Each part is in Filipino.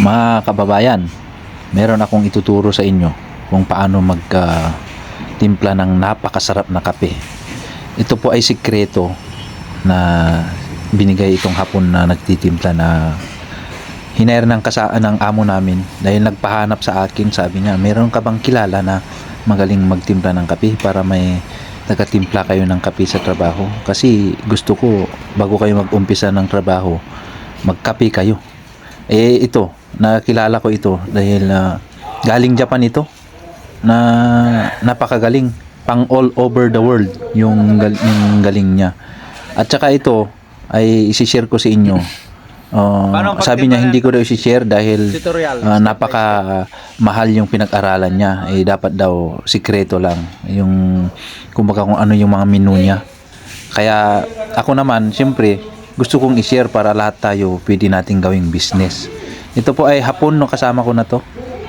Mga kababayan, meron akong ituturo sa inyo kung paano magka timpla ng napakasarap na kape. Ito po ay sikreto na binigay itong hapon na nagtitimpla na hinire ng kasa ng amo namin dahil nagpahanap sa akin. Sabi niya meron ka bang kilala na magaling magtimpla ng kape para may nagatimpla kayo ng kape sa trabaho? Kasi gusto ko bago kayo mag-umpisa ng trabaho magkape kayo. Eh ito nakilala ko ito dahil ah, galing Japan ito na napakagaling pang all over the world yung, gal- yung galing niya. At saka ito ay isi-share ko sa inyo. Uh, sabi niya hindi ko daw i-share dahil ah, napaka mahal yung pinag-aralan niya. Eh dapat daw sikreto lang yung kumbaga kung ano yung mga menu niya. Kaya ako naman siyempre gusto kong i-share para lahat tayo pwede nating gawing business ito po ay hapon no kasama ko na to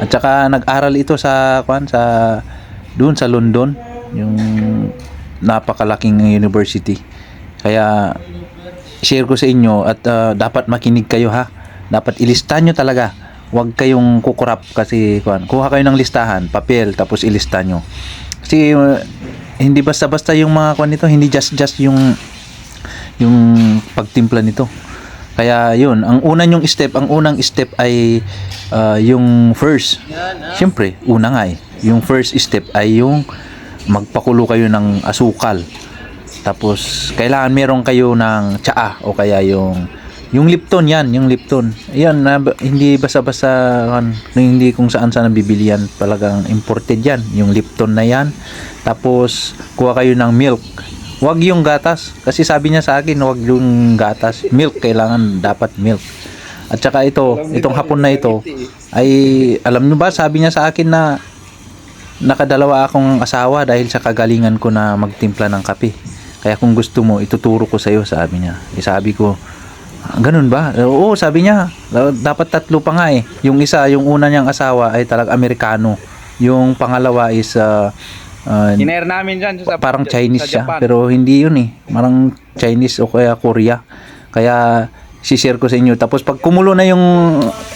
at saka nag-aral ito sa kwan sa doon sa London yung napakalaking university kaya share ko sa inyo at uh, dapat makinig kayo ha. Dapat ilista nyo talaga. Huwag kayong kukurap kasi kuan. Kuha kayo ng listahan, papel tapos ilista nyo. Kasi uh, hindi basta-basta yung mga kuan nito, hindi just just yung yung pagtimpla nito. Kaya yun, ang unang yung step, ang unang step ay uh, yung first. Siyempre, una nga eh. Yung first step ay yung magpakulo kayo ng asukal. Tapos kailangan meron kayo ng tsaa o kaya yung yung Lipton yan, yung Lipton. Yan na hindi basta-basta kan, hindi kung saan saan bibili yan, talagang imported yan, yung Lipton na yan. Tapos kuha kayo ng milk. Huwag yung gatas kasi sabi niya sa akin, huwag yung gatas. Milk kailangan dapat milk. At saka ito, itong hapon na ito ay alam niyo ba sabi niya sa akin na nakadalawa akong asawa dahil sa kagalingan ko na magtimpla ng kape. Kaya kung gusto mo, ituturo ko sa iyo, sabi niya. Eh, sabi ko, "Ah, ganun ba? Oo, sabi niya. Dapat tatlo pa nga eh. Yung isa, yung una niyang asawa ay talag Amerikano. Yung pangalawa is ah, ah, Hinair namin dyan sa parang sa Chinese siya. Japan. Pero hindi yun eh. Parang Chinese o kaya Korea. Kaya si-share ko sa inyo. Tapos pag kumulo na yung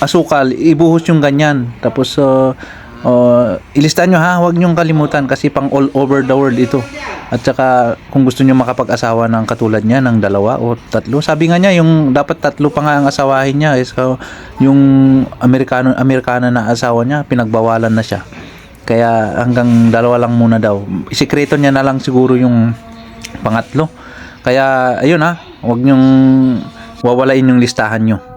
asukal, ibuhos yung ganyan. Tapos uh, uh, ilista nyo ha, huwag nyo kalimutan kasi pang all over the world ito. At saka kung gusto nyo makapag-asawa ng katulad niya ng dalawa o tatlo, sabi nga niya yung dapat tatlo pa nga ang asawahin niya is uh, yung Amerikano Amerikana na asawa niya pinagbawalan na siya. Kaya hanggang dalawa lang muna daw. Sikreto niya na lang siguro yung pangatlo. Kaya ayun ha, huwag niyong wawalain yung listahan nyo.